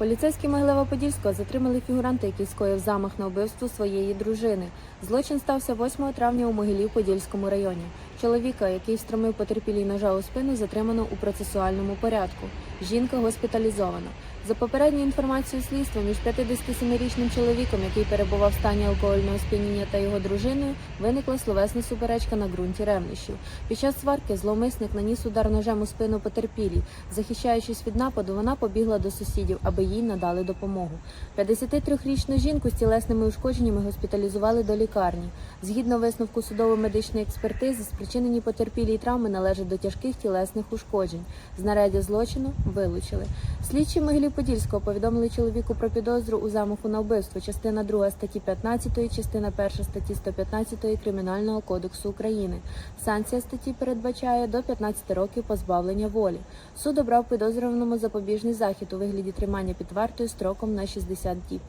Поліцейські Могилева-Подільського затримали фігуранта, який скоїв замах на вбивство своєї дружини. Злочин стався 8 травня у Могилів-Подільському районі. Чоловіка, який встромив потерпілій ножа у спину, затримано у процесуальному порядку. Жінка госпіталізована. За попередньою інформацією слідства, між 57-річним чоловіком, який перебував в стані алкогольного сп'яніння та його дружиною, виникла словесна суперечка на ґрунті ревнощів. Під час сварки зловмисник наніс удар ножем у спину потерпілій. Захищаючись від нападу, вона побігла до сусідів, аби їй надали допомогу. 53-річну жінку з тілесними ушкодженнями госпіталізували до лікарні. Згідно висновку судово-медичної експертизи, спричинені потерпілій травми належать до тяжких тілесних ушкоджень. Знаряддя злочину вилучили. Слідчі Могилів-Подільського повідомили чоловіку про підозру у замаху на вбивство, частина 2 статті 15, частина 1 статті 115 Кримінального кодексу України. Санкція статті передбачає до 15 років позбавлення волі. Суд обрав підозрюваному запобіжний захід у вигляді тримання під вартою строком на 60 діб.